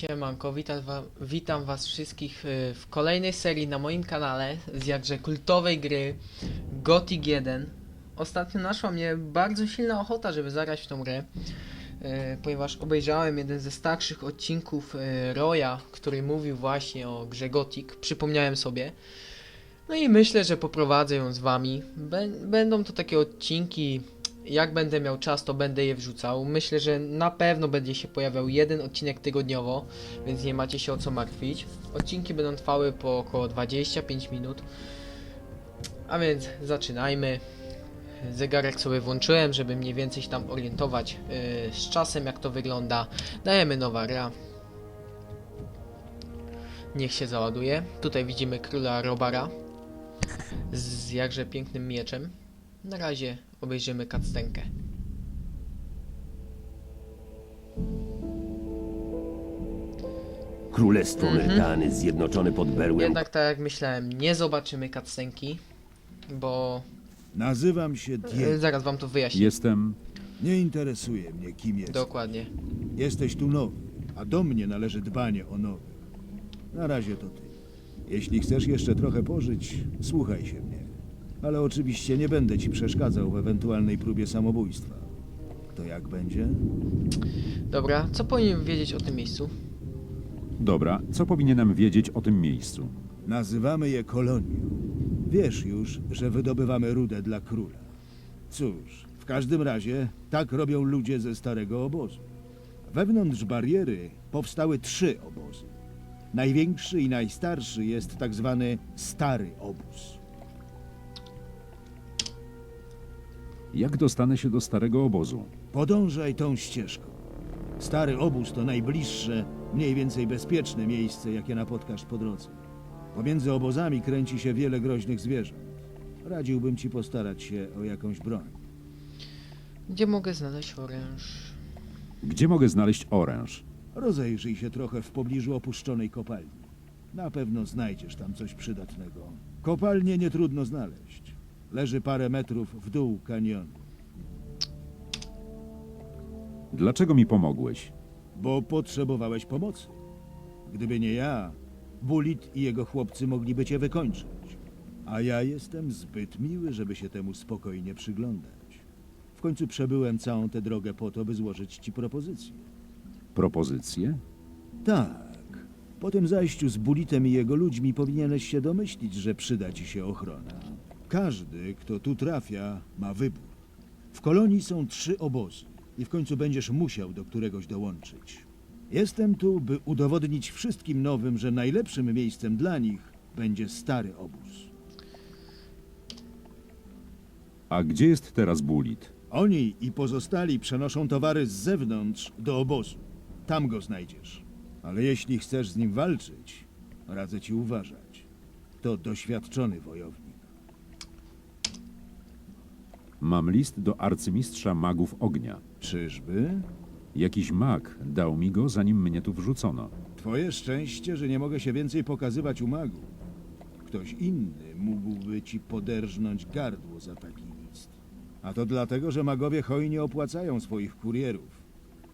Siemanko, witam, wa witam was wszystkich y, w kolejnej serii na moim kanale z jakże kultowej gry Gothic 1. Ostatnio naszła mnie bardzo silna ochota, żeby zagrać w tą grę, y, ponieważ obejrzałem jeden ze starszych odcinków y, Roya, który mówił właśnie o grze Gothic, przypomniałem sobie. No i myślę, że poprowadzę ją z wami. Bę będą to takie odcinki jak będę miał czas, to będę je wrzucał. Myślę, że na pewno będzie się pojawiał jeden odcinek tygodniowo, więc nie macie się o co martwić. Odcinki będą trwały po około 25 minut. A więc zaczynajmy. Zegarek sobie włączyłem, żeby mniej więcej się tam orientować yy, z czasem, jak to wygląda. Dajemy nowa gra. Niech się załaduje. Tutaj widzimy króla Robara z jakże pięknym mieczem. Na razie obejrzymy cutscenkę. Królestwo Mhm. Myrtany zjednoczone pod berłem Jednak tak jak myślałem, nie zobaczymy cutscenki, bo Nazywam się e, Diego. zaraz wam to wyjaśnię. Jestem. Nie interesuje mnie, kim jesteś. Dokładnie. Jesteś tu nowy, a do mnie należy dbanie o nowych. Na razie to ty. Jeśli chcesz jeszcze trochę pożyć, słuchaj się mnie. Ale oczywiście nie będę ci przeszkadzał w ewentualnej próbie samobójstwa. To jak będzie? Dobra, co powinien wiedzieć o tym miejscu? Dobra, co powinienem wiedzieć o tym miejscu? Nazywamy je kolonią. Wiesz już, że wydobywamy rudę dla króla. Cóż, w każdym razie tak robią ludzie ze starego obozu. Wewnątrz bariery powstały trzy obozy. Największy i najstarszy jest tak zwany stary obóz. Jak dostanę się do starego obozu? Podążaj tą ścieżką. Stary obóz to najbliższe, mniej więcej bezpieczne miejsce, jakie napotkasz po drodze. Pomiędzy obozami kręci się wiele groźnych zwierząt. Radziłbym ci postarać się o jakąś broń. Gdzie mogę znaleźć oręż? Gdzie mogę znaleźć oręż? Rozejrzyj się trochę w pobliżu opuszczonej kopalni. Na pewno znajdziesz tam coś przydatnego. Kopalnię nie trudno znaleźć. Leży parę metrów w dół kanionu. Dlaczego mi pomogłeś? Bo potrzebowałeś pomocy. Gdyby nie ja, Bulit i jego chłopcy mogliby cię wykończyć. A ja jestem zbyt miły, żeby się temu spokojnie przyglądać. W końcu przebyłem całą tę drogę po to, by złożyć ci propozycję. Propozycje? Tak. Po tym zajściu z Bulitem i jego ludźmi powinieneś się domyślić, że przyda ci się ochrona. Każdy, kto tu trafia, ma wybór. W kolonii są trzy obozy i w końcu będziesz musiał do któregoś dołączyć. Jestem tu, by udowodnić wszystkim nowym, że najlepszym miejscem dla nich będzie stary obóz. A gdzie jest teraz Bulit? Oni i pozostali przenoszą towary z zewnątrz do obozu. Tam go znajdziesz. Ale jeśli chcesz z nim walczyć, radzę ci uważać. To doświadczony wojownik. Mam list do arcymistrza magów ognia. Czyżby? Jakiś mag dał mi go, zanim mnie tu wrzucono. Twoje szczęście, że nie mogę się więcej pokazywać u magów. Ktoś inny mógłby ci poderżnąć gardło za taki list. A to dlatego, że magowie hojnie opłacają swoich kurierów,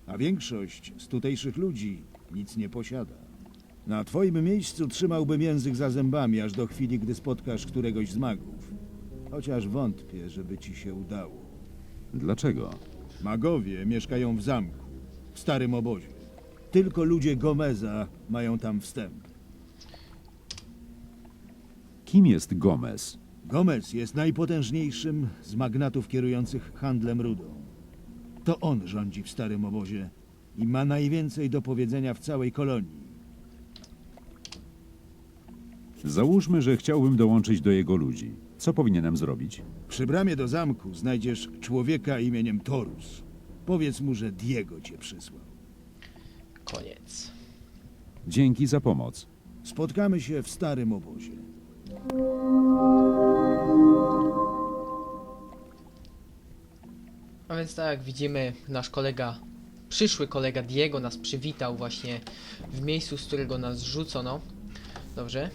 a większość z tutejszych ludzi nic nie posiada. Na twoim miejscu trzymałbym język za zębami, aż do chwili, gdy spotkasz któregoś z magów. Chociaż wątpię, żeby ci się udało. Dlaczego? Magowie mieszkają w zamku, w starym obozie. Tylko ludzie Gomeza mają tam wstęp. Kim jest Gomez? Gomez jest najpotężniejszym z magnatów kierujących handlem rudą. To on rządzi w starym obozie i ma najwięcej do powiedzenia w całej kolonii. Załóżmy, że chciałbym dołączyć do jego ludzi. Co powinienem zrobić? Przy bramie do zamku znajdziesz człowieka imieniem Torus. Powiedz mu, że Diego cię przysłał. Koniec. Dzięki za pomoc. Spotkamy się w starym obozie. A więc tak jak widzimy, nasz kolega, przyszły kolega Diego nas przywitał właśnie w miejscu, z którego nas rzucono. Dobrze.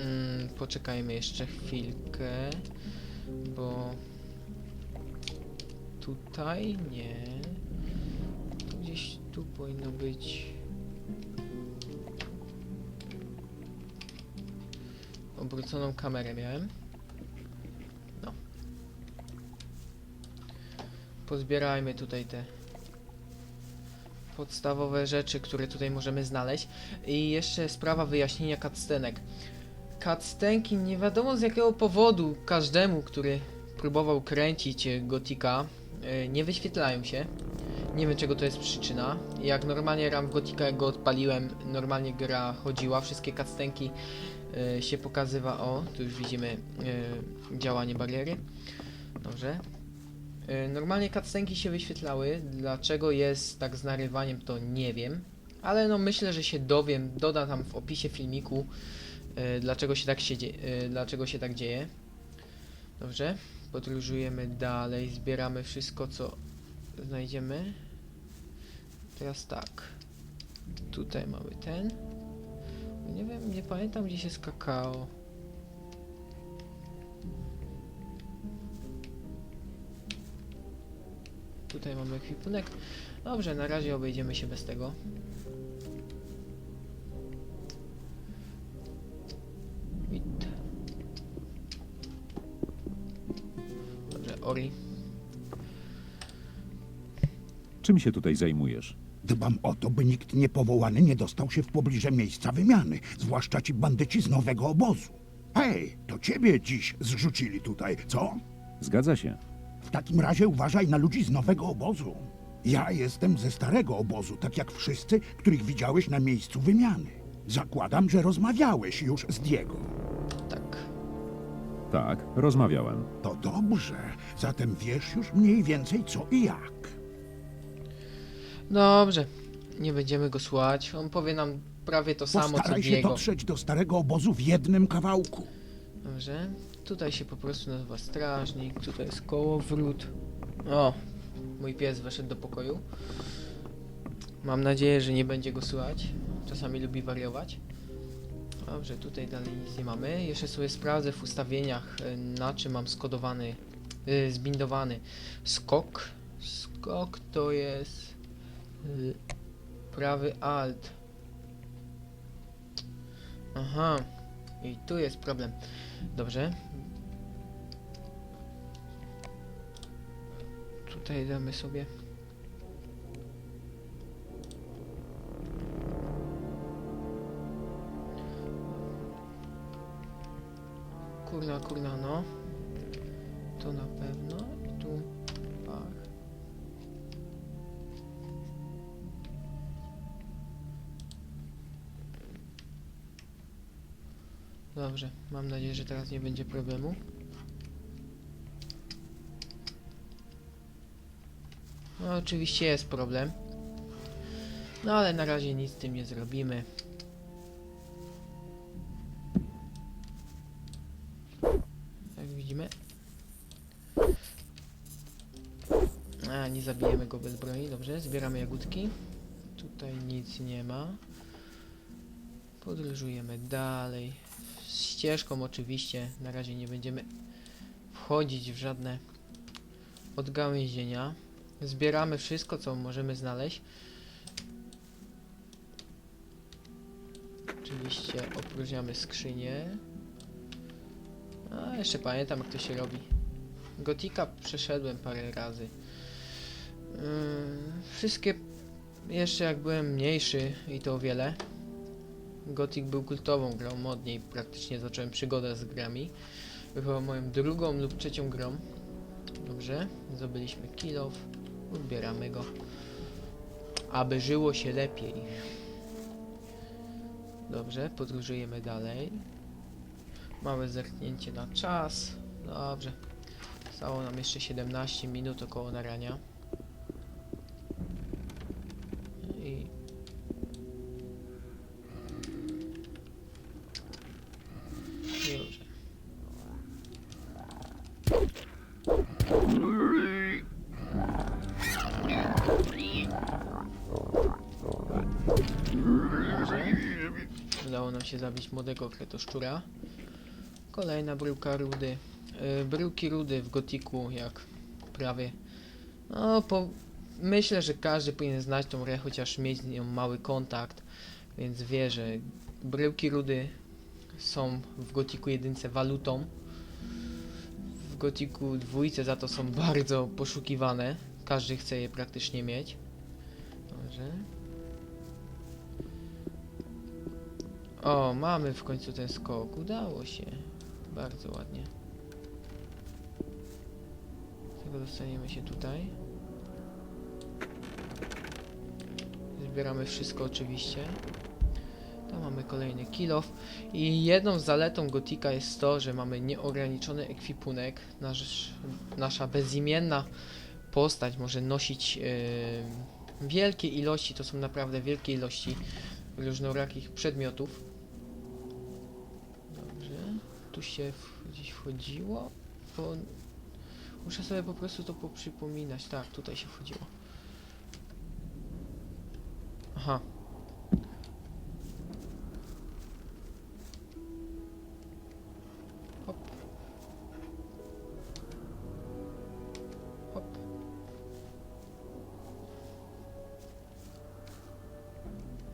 Mm, poczekajmy jeszcze chwilkę, bo tutaj nie. Gdzieś Tu powinno być... Obróconą kamerę miałem. No. Pozbierajmy tutaj te podstawowe rzeczy, które tutaj możemy znaleźć. I jeszcze sprawa wyjaśnienia cutscenek. Cutscenki nie wiadomo z jakiego powodu każdemu, który próbował kręcić e, Gotika, e, nie wyświetlają się. Nie wiem czego to jest przyczyna. Jak normalnie ram w Gotika, go odpaliłem, normalnie gra chodziła, wszystkie cutscenki e, się pokazywa. O, tu już widzimy działanie bariery. Dobrze. Normalnie cutscenki się wyświetlały. Dlaczego jest tak z narywaniem, to nie wiem. Ale no myślę, że się dowiem. Doda tam w opisie filmiku, dlaczego się tak się e, dlaczego się tak dzieje. Dobrze. Podróżujemy dalej, zbieramy wszystko, co znajdziemy. Teraz tak. Tutaj mamy ten. Nie wiem, nie pamiętam gdzie się skakało. Tutaj mamy ekwipunek. Dobrze, na razie obejdziemy się bez tego. Czym się tutaj zajmujesz? Dbam o to, by nikt niepowołany nie dostał się w pobliże miejsca wymiany, zwłaszcza ci bandyci z nowego obozu. Hej, to ciebie dziś zrzucili tutaj, co? Zgadza się. W takim razie uważaj na ludzi z nowego obozu. Ja jestem ze starego obozu, tak jak wszyscy, których widziałeś na miejscu wymiany. Zakładam, że rozmawiałeś już z Diego. Tak. Tak, rozmawiałem. To dobrze, zatem wiesz już mniej więcej co i jak. Dobrze. Nie będziemy go słuchać. On powie nam prawie to samo co Postaraj się Diego. dotrzeć do starego obozu w jednym kawałku. Dobrze. Tutaj się po prostu nazywa strażnik. Tutaj jest kołowrót. O! Mój pies weszedł do pokoju. Mam nadzieję, że nie będzie go słychać. Czasami lubi wariować. Dobrze, tutaj dalej nic nie mamy. Jeszcze sobie sprawdzę w ustawieniach, e, na czym mam skodowany, yy, zbindowany skok. Skok to jest y, prawy alt. Aha, i tu jest problem. Dobrze. Tutaj damy sobie. Kurna, kurna, no. Mam nadzieję, że teraz nie będzie problemu. No oczywiście jest problem. No ale na razie nic z tym nie zrobimy. Jak widzimy. A, nie zabijemy go bez broni, dobrze. Zbieramy jagódki. Tutaj nic nie ma. Podróżujemy dalej. Ścieżką oczywiście. Na razie nie będziemy wchodzić w żadne odgałęzienia. Zbieramy wszystko, co możemy znaleźć. Oczywiście opróżniamy skrzynię. A, jeszcze pamiętam jak to się robi. Gotika przeszedłem parę razy. Yy, wszystkie jeszcze jak byłem mniejszy i to o wiele. Gothic był kultową grą, od niej praktycznie zacząłem przygodę z grami. Była moją drugą lub trzecią grą. Dobrze, zdobyliśmy kill off. Odbieramy go. Aby żyło się lepiej. Dobrze, podróżujemy dalej. Małe zerknięcie na czas. Dobrze. Zostało nam jeszcze 17 minut około narania. Zabić młodego kretoszczura. Kolejna bryłka rudy. Yy, bryłki rudy w gotiku, jak prawie. No, po, myślę, że każdy powinien znać tą grę, chociaż mieć z nią mały kontakt, więc wie, że bryłki rudy są w Gotiku jedynce walutą. W Gotiku dwójce za to są bardzo poszukiwane. Każdy chce je praktycznie mieć. Dobrze. O, mamy w końcu ten skok. Udało się. Bardzo ładnie. Z tego dostaniemy się tutaj. Zbieramy wszystko oczywiście. Tam mamy kolejny kill off. I jedną zaletą Gotika jest to, że mamy nieograniczony ekwipunek. Nasz, nasza bezimienna postać może nosić yy, wielkie ilości, to są naprawdę wielkie ilości różnorakich przedmiotów. Tu się gdzieś wchodziło? Bo muszę sobie po prostu to poprzypominać. Tak, tutaj się wchodziło. Aha. Hop. Hop.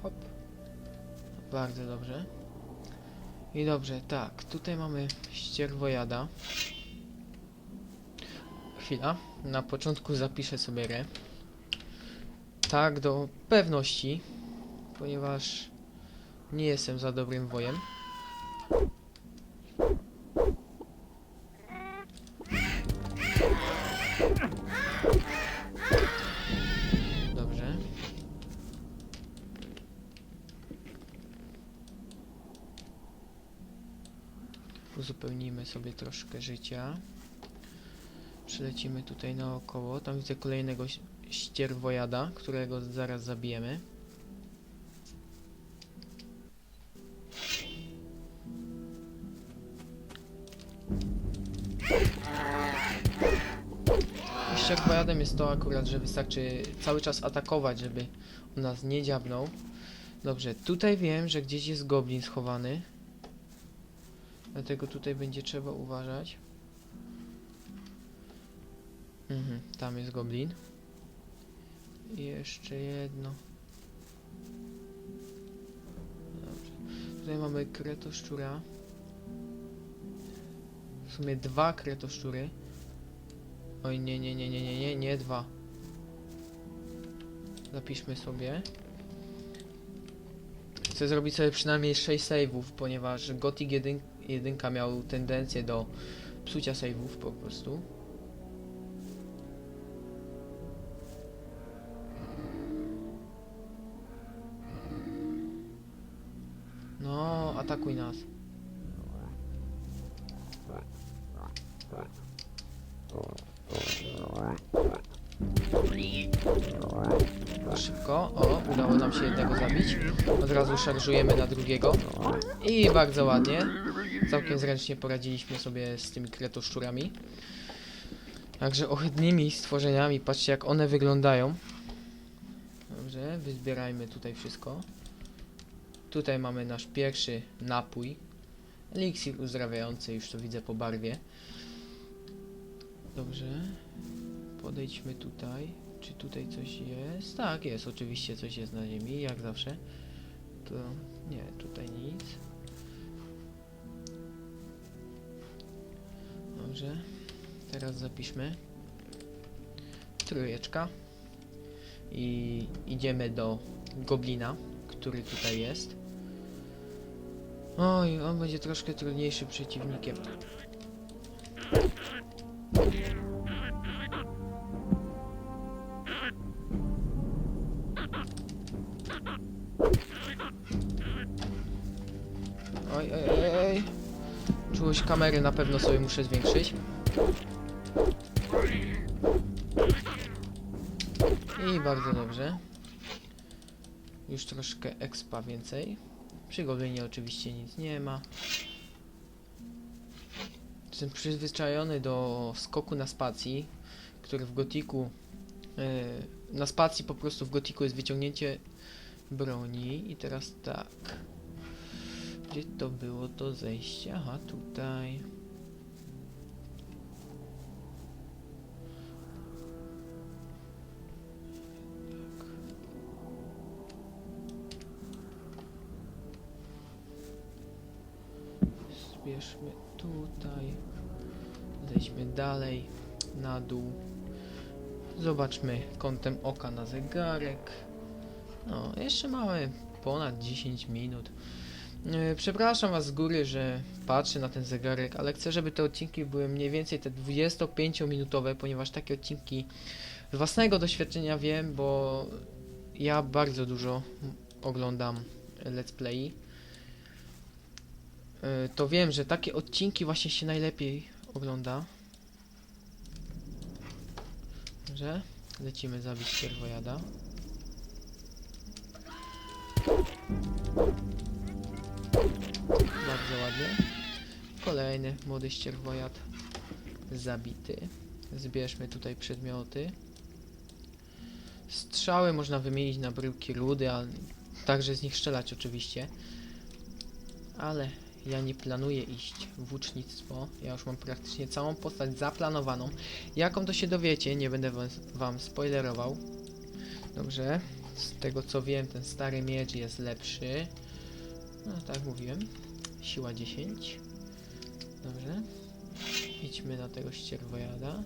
Hop. Bardzo dobrze. I dobrze, tak, tutaj mamy ścierwojada. Chwila, na początku zapiszę sobie re. Tak, do pewności, ponieważ nie jestem za dobrym wojem. Troszkę życia. Przylecimy tutaj naokoło. Tam widzę kolejnego ścierwojada, którego zaraz zabijemy. Ścierwojadem jest to akurat, że wystarczy cały czas atakować, żeby on nas nie dziabnął. Dobrze, tutaj wiem, że gdzieś jest goblin schowany. Dlatego tutaj będzie trzeba uważać. Mhm, tam jest goblin. I jeszcze jedno. Dobrze. Tutaj mamy kretoszczura. W sumie dwa kretoszczury. Oj, nie, nie, nie, nie, nie, nie, nie dwa. Zapiszmy sobie. Chcę zrobić sobie przynajmniej 6 save'ów, ponieważ Gothic 1, 1 miał tendencję do psucia save'ów po prostu. No, atakuj nas. Szybko. O, udało nam się jednego zabić. Od razu szarżujemy na drugiego. I bardzo ładnie. Całkiem zręcznie poradziliśmy sobie z tymi kretoszczurami. Także ohydnymi stworzeniami. Patrzcie jak one wyglądają. Dobrze, wyzbierajmy tutaj wszystko. Tutaj mamy nasz pierwszy napój. Eliksir uzdrawiający, już to widzę po barwie. Dobrze. Podejdźmy tutaj. Czy tutaj coś jest? Tak, jest, oczywiście coś jest na ziemi, jak zawsze. To nie, tutaj nic. Dobrze. Teraz zapiszmy. Trójeczka. I idziemy do goblina, który tutaj jest. Oj, on będzie troszkę trudniejszym przeciwnikiem. Czułość kamery na pewno sobie muszę zwiększyć. I bardzo dobrze. Już troszkę expa więcej. Przy goblinie oczywiście nic nie ma. Jestem przyzwyczajony do skoku na spacji, który w gotiku yy, na spacji po prostu w gotiku jest wyciągnięcie broni i teraz tak. Gdzie to było to zejście? Aha, tutaj. Tak. Zbierzmy tutaj. Zejdźmy dalej na dół. Zobaczmy kątem oka na zegarek. No, jeszcze mamy ponad 10 minut. E, Przepraszam Was z góry, że patrzę na ten zegarek, ale chcę, żeby te odcinki były mniej więcej te 25-minutowe, ponieważ takie odcinki z własnego doświadczenia wiem, bo ja bardzo dużo oglądam let's play. E, To wiem, że takie odcinki właśnie się najlepiej ogląda. Że lecimy zabić sierwojada. Bardzo ładnie. Kolejny młody ścierwojad zabity. Zbierzmy tutaj przedmioty. Strzały można wymienić na bryłki rudy, ale także z nich strzelać oczywiście. Ale ja nie planuję iść w łucznictwo. Ja już mam praktycznie całą postać zaplanowaną. Jaką to się dowiecie, nie będę was, wam spoilerował. Dobrze. Z tego co wiem, ten stary miecz jest lepszy. No tak mówiłem. Siła 10. Dobrze. Idźmy na tego ścierwojada.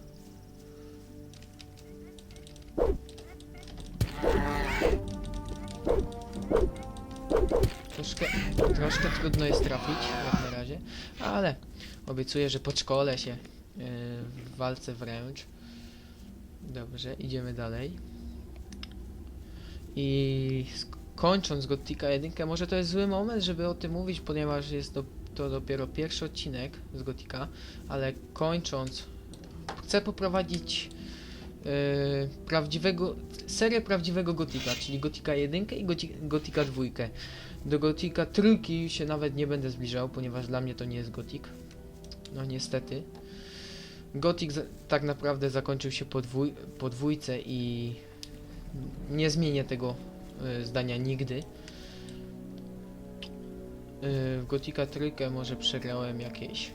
Troszkę, troszkę trudno jest trafić jak na razie, ale obiecuję, że podszkolę się yy, w walce wręcz. Dobrze, idziemy dalej. I kończąc Gotika 1, może to jest zły moment, żeby o tym mówić, ponieważ jest to, to dopiero pierwszy odcinek z Gotika, ale kończąc, chcę poprowadzić yy, prawdziwego, serię prawdziwego Gotika, czyli Gotika 1 i Gotika 2. Do Gotika trójki się nawet nie będę zbliżał, ponieważ dla mnie to nie jest Gotik. No niestety. Za- tak naprawdę zakończył się po, dwój- po dwójce i nie zmienię tego zdania nigdy. Y, w Gotika trójkę może przegrałem jakieś,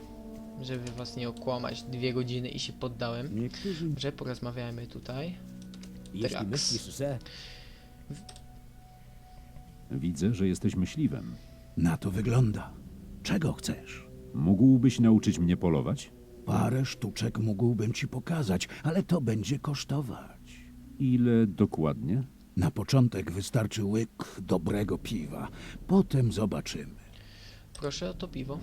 żeby was nie okłamać, dwie godziny i się poddałem. Niektórzy... Że porozmawiajmy tutaj. Jeśli myślisz, że... Widzę, że jesteś myśliwym. Na to wygląda. Czego chcesz? Mógłbyś nauczyć mnie polować? Parę sztuczek mógłbym ci pokazać, ale to będzie kosztować. Ile dokładnie? Na początek wystarczy łyk dobrego piwa. Potem zobaczymy. Proszę o to piwo.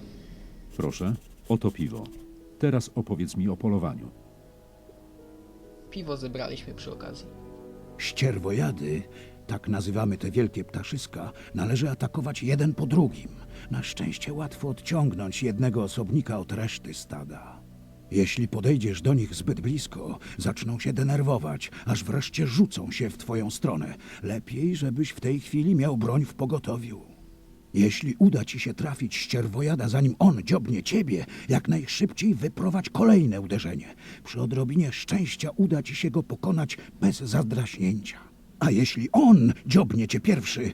Proszę, oto piwo. Teraz opowiedz mi o polowaniu. Piwo zebraliśmy przy okazji. Ścierwojady, tak nazywamy te wielkie ptaszyska, należy atakować jeden po drugim. Na szczęście łatwo odciągnąć jednego osobnika od reszty stada. Jeśli podejdziesz do nich zbyt blisko, zaczną się denerwować, aż wreszcie rzucą się w twoją stronę. Lepiej, żebyś w tej chwili miał broń w pogotowiu. Jeśli uda ci się trafić ścierwojada, zanim on dziobnie ciebie, jak najszybciej wyprowadź kolejne uderzenie. Przy odrobinie szczęścia uda ci się go pokonać bez zadraśnięcia. A jeśli on dziobnie cię pierwszy,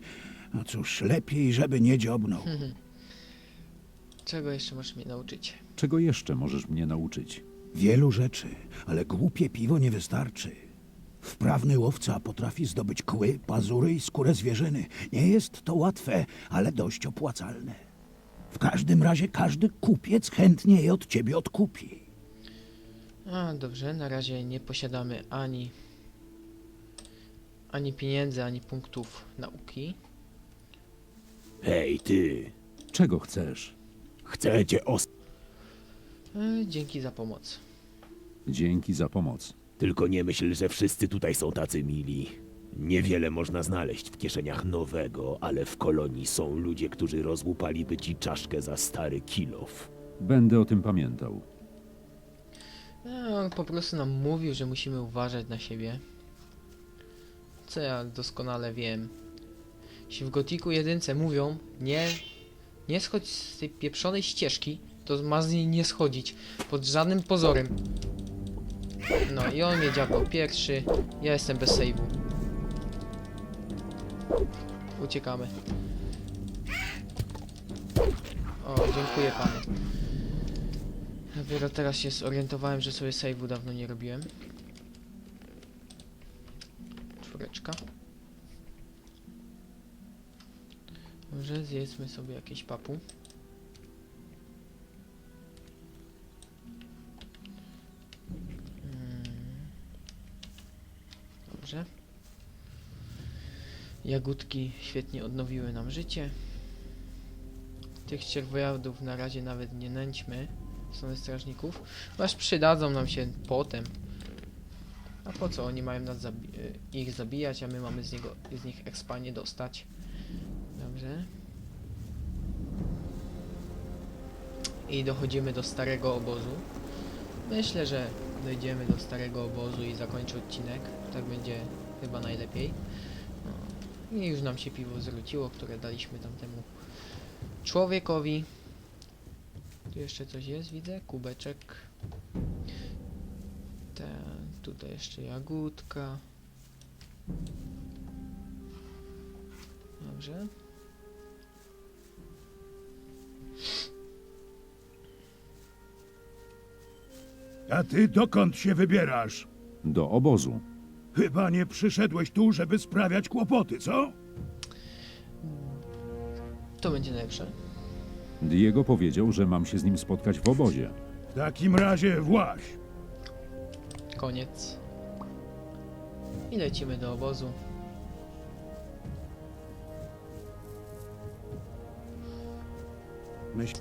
no cóż, lepiej, żeby nie dziobnął. Czego jeszcze możesz mnie nauczyć? Czego jeszcze możesz mnie nauczyć? Wielu rzeczy, ale głupie piwo nie wystarczy. Wprawny łowca potrafi zdobyć kły, pazury i skórę zwierzyny. Nie jest to łatwe, ale dość opłacalne. W każdym razie każdy kupiec chętnie je od ciebie odkupi. A, dobrze, na razie nie posiadamy ani ani pieniędzy, ani punktów nauki. Hej, ty! Czego chcesz? Chcę cię os... E, dzięki za pomoc. Dzięki za pomoc. Tylko nie myśl, że wszyscy tutaj są tacy mili. Niewiele można znaleźć w kieszeniach nowego, ale w kolonii są ludzie, którzy rozłupaliby ci czaszkę za stary kilof. Będę o tym pamiętał. E, on po prostu nam mówił, że musimy uważać na siebie. Co ja doskonale wiem. Jeśli w Gotiku jedynce mówią, nie, nie schodź z tej pieprzonej ścieżki, to ma z niej nie schodzić. Pod żadnym pozorem. No i on mnie dziabnął pierwszy. Ja jestem bez save'u. Uciekamy. O, dziękuję panu. Dopiero teraz się zorientowałem, że sobie save'u dawno nie robiłem. Czwóreczka. Może zjedzmy sobie jakieś papu. Jagódki świetnie odnowiły nam życie. Tych ścierwojadów na razie nawet nie nęćmy. Strony strażników. Aż przydadzą nam się potem. A po co oni mają nas zabi- y, ich zabijać, a my mamy z, niego, z nich ekspanie dostać. Dobrze. I dochodzimy do starego obozu. Myślę, że dojdziemy do starego obozu i zakończę odcinek. Tak będzie chyba najlepiej. I już nam się piwo zwróciło, które daliśmy tamtemu człowiekowi. Tu jeszcze coś jest, widzę. Kubeczek. Te, tutaj jeszcze jagódka. Dobrze. A ty dokąd się wybierasz? Do obozu. Chyba nie przyszedłeś tu, żeby sprawiać kłopoty, co? To będzie najlepsze. Diego powiedział, że mam się z nim spotkać w obozie. W takim razie właź. Koniec. I lecimy do obozu. Myśl,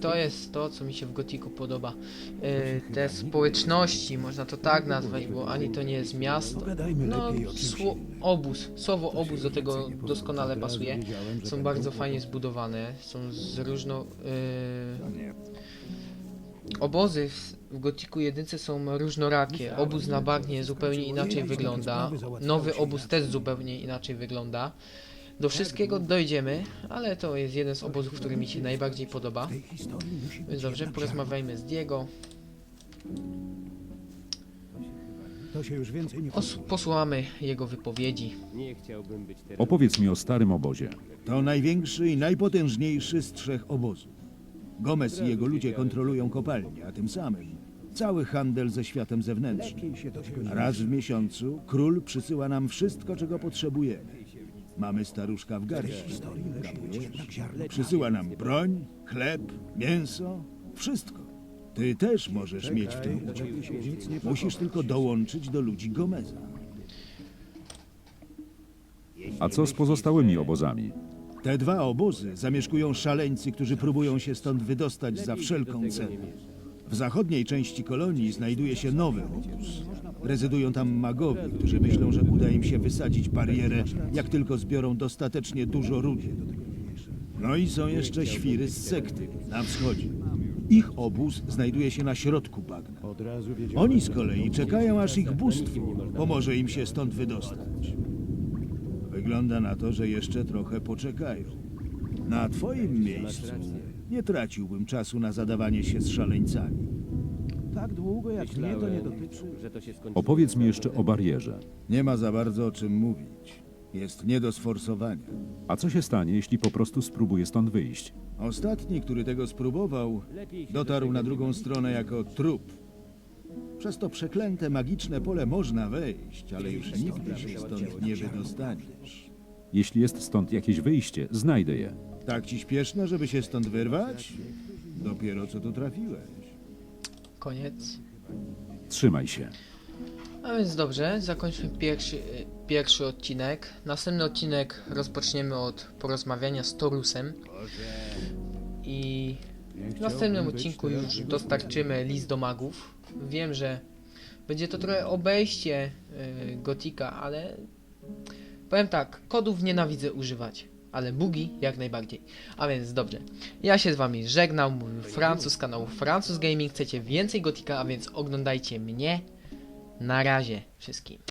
to jest to, co mi się w Gotiku podoba. Yy, te społeczności, można to tak nazwać, bo ani to nie jest miasto. No, sło- obóz, słowo obóz do tego doskonale pasuje. Są będą bardzo fajnie zbudowane, są z różno... Nie. Obozy w, w Gotiku jedynce są różnorakie. Obóz na bagnie zupełnie inaczej wygląda. Nowy obóz też zupełnie inaczej wygląda. Do wszystkiego dojdziemy, ale to jest jeden z obozów, który mi się najbardziej podoba. Więc dobrze, porozmawiajmy z Diego. ziarno. To się już więcej nie Os- posłuchamy jego wypowiedzi. Nie chciałbym być teraz. Opowiedz mi o starym obozie. To największy i najpotężniejszy z trzech obozów. Gomez i jego ludzie kontrolują kopalnię, a tym samym cały handel ze światem zewnętrznym. Raz w miesiącu król przysyła nam wszystko, czego potrzebujemy. Mamy staruszka w garści. Przysyła nam broń, chleb, mięso, wszystko. Ty też możesz mieć w tym udział. Musisz tylko dołączyć do ludzi Gomeza. A co z pozostałymi obozami? Te dwa obozy zamieszkują szaleńcy, którzy próbują się stąd wydostać za wszelką cenę. W zachodniej części kolonii znajduje się nowy obóz. Rezydują tam magowie, którzy myślą, że uda im się wysadzić barierę, jak tylko zbiorą dostatecznie dużo rudy. No i są jeszcze świry z sekty na wschodzie. Ich obóz znajduje się na środku bagna. Oni z kolei czekają, aż ich bóstwo pomoże im się stąd wydostać. Wygląda na to, że jeszcze trochę poczekają. Na twoim miejscu nie traciłbym czasu na zadawanie się z szaleńcami. Tak długo jak mnie to nie dotyczy. że to się skończy. Opowiedz mi jeszcze o barierze. Nie ma za bardzo o czym mówić. Jest nie do sforsowania. A co się stanie, jeśli po prostu spróbuję stąd wyjść? Ostatni, który tego spróbował, dotarł na drugą stronę jako trup. Przez to przeklęte magiczne pole można wejść, ale już nigdy się stąd nie wydostaniesz. Jeśli jest stąd jakieś wyjście, znajdę je. Tak ci śpieszno, żeby się stąd wyrwać? Dopiero co tu trafiłeś. Koniec. Trzymaj się. A więc dobrze, zakończmy pierwszy, pierwszy odcinek. Następny odcinek rozpoczniemy od porozmawiania z Torusem. I w następnym odcinku już dostarczymy list do magów. Wiem, że będzie to trochę obejście y, Gotika, ale powiem tak, kodów nienawidzę używać. Ale bugi jak najbardziej. A więc dobrze. Ja się z wami żegnam. Mówił Francuz z kanału Francuz Gaming. Chcecie więcej Gotika, a więc oglądajcie mnie. Na razie wszystkim.